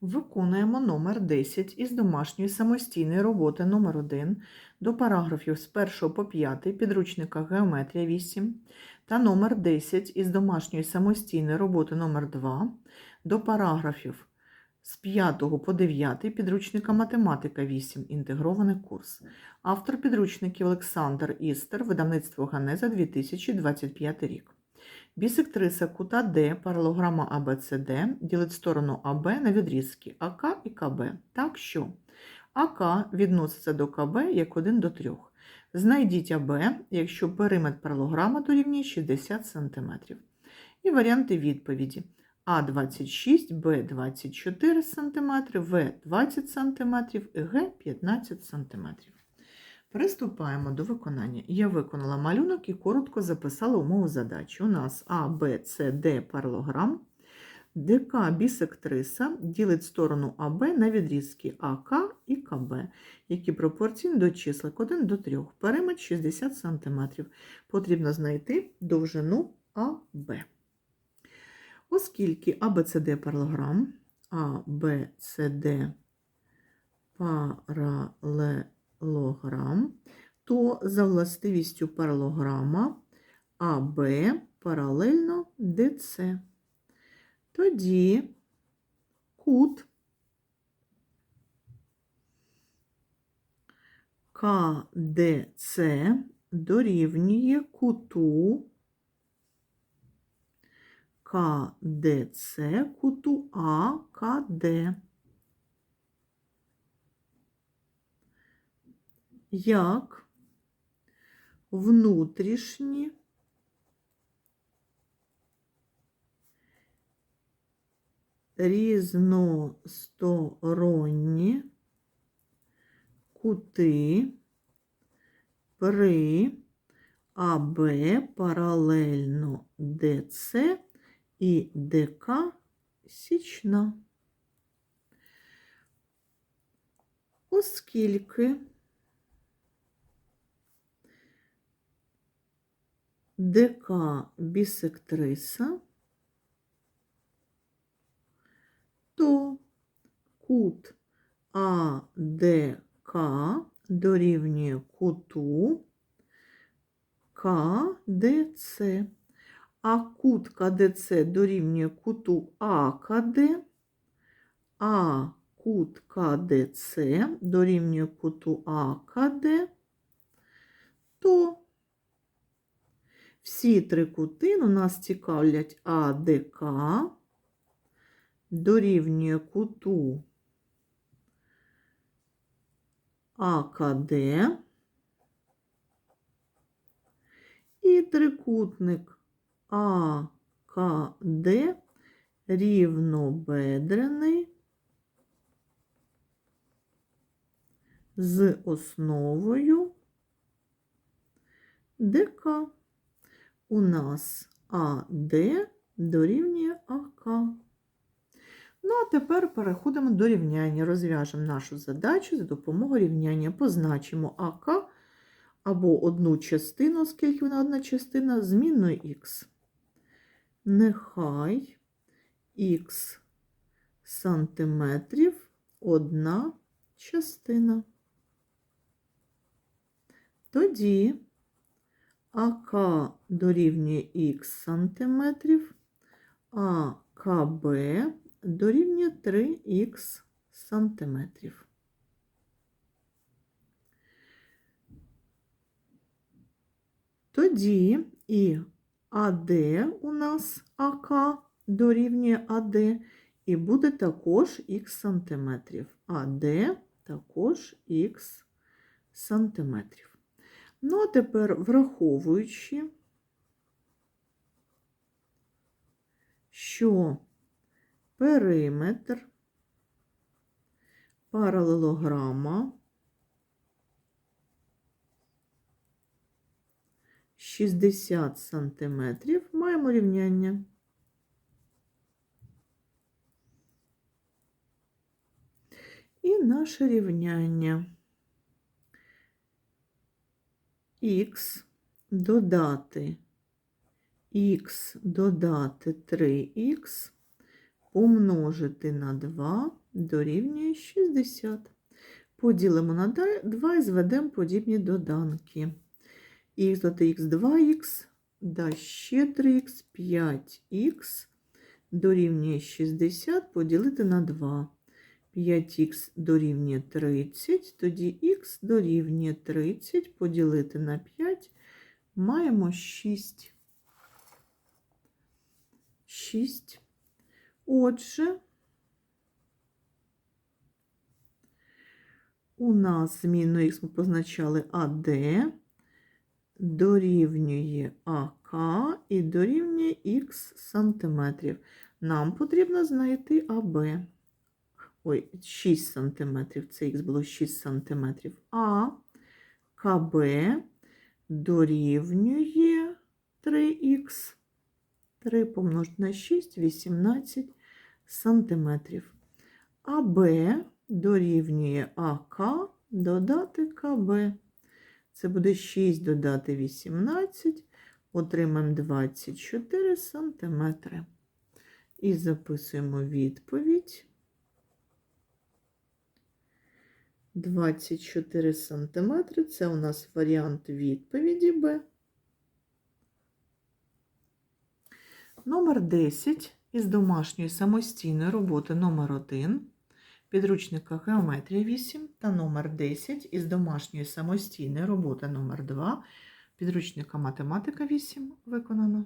Виконуємо номер 10 із домашньої самостійної роботи номер 1 до параграфів з 1 по 5 підручника Геометрія 8 та номер 10 із домашньої самостійної роботи номер 2 до параграфів з 5 по 9 підручника Математика 8 інтегрований курс. Автор підручників Олександр Істер, видавництво Ганеза 2025 рік. Бісектриса кута D, паралограма АБЦД, ділить сторону АБ на відрізки АК і КБ. Так що АК відноситься до КБ як 1 до 3. Знайдіть АБ, якщо периметр паралограма дорівнює 60 см. І варіанти відповіді. А26, Б24 см, В20 см і Г15 см. Приступаємо до виконання. Я виконала малюнок і коротко записала умову задачі. У нас А, Б, С, Д паралограм. ДК бісектриса ділить сторону АБ на відрізки АК і КБ, які пропорційні до числик 1 до 3. Периметр 60 см. Потрібно знайти довжину АБ. Оскільки АБЦД паралограм, АБЦД паралелограм, то за властивістю паралограма АБ паралельно ДЦ. Тоді кут КДЦ дорівнює куту КДЦ куту АКД. Як внутрішні різносторонні кути при АБ паралельно ДЦ і ДК січна. Оскільки ДК бісектриса, то кут АДК дорівнює куту КДЦ, а кут КДЦ дорівнює куту АКД, а кут КДЦ дорівнює куту АКД, то всі три кути у нас цікавлять АДК, дорівнює куту АКД і трикутник АКД рівнобедрений з основою ДК. У нас АД дорівнює АК. Ну, а тепер переходимо до рівняння. Розв'яжемо нашу задачу за допомогою рівняння. Позначимо АК або одну частину, оскільки вона одна частина, змінною х. Нехай х сантиметрів одна частина. Тоді АК дорівнює х сантиметрів, а КБ дорівнює 3х сантиметрів. Тоді і АД у нас АК дорівнює АД, і буде також х сантиметрів. АД також х сантиметрів. Ну, а тепер, враховуючи, що периметр паралелограма 60 сантиметрів, маємо рівняння. І наше рівняння х додати х додати 3х помножити на 2 дорівнює 60. Поділимо на 2 і зведемо подібні доданки. Х додати х 2х, да ще 3х, 5х дорівнює 60 поділити на 2. 5х дорівнює 30, тоді х дорівнює 30 поділити на 5, маємо 6. 6. Отже, у нас змінну х ми позначали АД, дорівнює АК і дорівнює х сантиметрів. Нам потрібно знайти АБ. Ой, 6 сантиметрів, це х було 6 сантиметрів. А КБ дорівнює 3х. 3 помножити на 6, 18 сантиметрів. АБ дорівнює АК додати КБ. Це буде 6 додати 18, отримаємо 24 сантиметри. І записуємо відповідь. 24 сантиметри. Це у нас варіант відповіді Б. Номер 10 із домашньої самостійної роботи номер 1 підручника Геометрія 8 та номер 10 із домашньої самостійної роботи номер 2 підручника Математика 8 виконано.